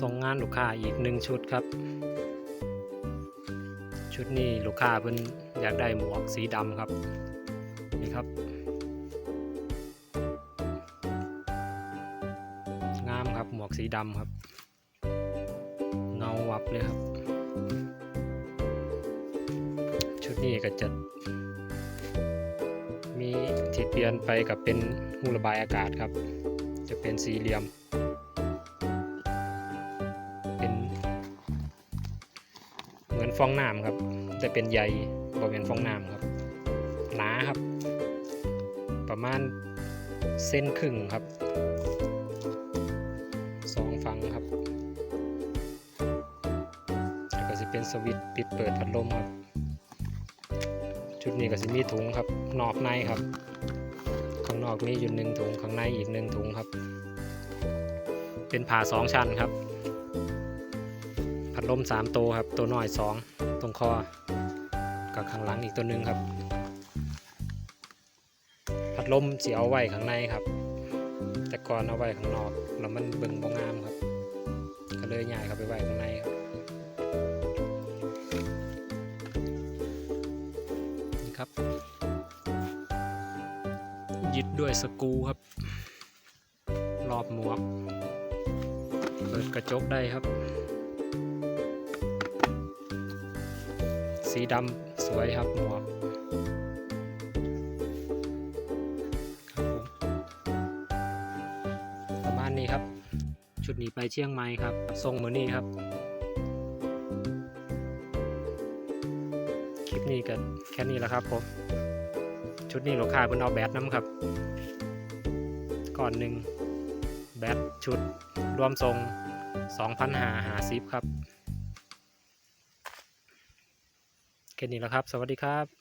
ส่งงานลูกค้าอีกหนึ่งชุดครับ ชุดนี้ลูกค้าเพิ่นอยากได้หมวกสีดำครับนี่ครับ งามครับหมวกสีดำครับ เงาวับเลยครับ ชุดนี้ก็จะมีที่เปลี่ยนไปกับเป็นหูระบายอากาศครับ จะเป็นสี่เหลี่ยม ฟองน้ำครับ แต่เป็นใยบริเวณฟองน้ำครับ หนาครับ ประมาณเส้นครึ่งครับสองฟังครับแล้วก็จะเป็นสวิตช์ปิดเปิดพัดลมครับ ชุดนี้ก็จะมีถุงครับ นอกในครับ ข้างนอกมีอยู่หนึ่งถุงข้างในอีกหนึ่งถุงครับ เป็นผ่าสองชั้นครับ ลมสามตัวครับ ตัวน้อยสองตรงคอ กับข้างหลังอีกตัวหนึ่งครับ พัดลมเสียเอาไว้ข้างในครับ แต่ก่อนเอาไว้ข้างนอกแล้วมันเบิ่งบ่งามครับ ก็เลยย้ายเข้าไปไว้ข้างในครับนี่ครับ ยึดด้วยสกูครับ รอบหมวก เปิดกระจกได้ครับ สีดำสวยครับหมวกครับผมประมาณนี้ครับ ชุดนี้ไปเชียงใหม่ครับ ทรงเหมือนนี้ครับ คลิปนี้ก็แค่นี้แหล้วครับผมชุดนี้ลูกค้าเพิ่นเอาแบตน้ำครับ ก่อนหนึ่งแบตชุดรวมทรง2,550ครับ แค่นี้แหล้วครับ สวัสดีครับ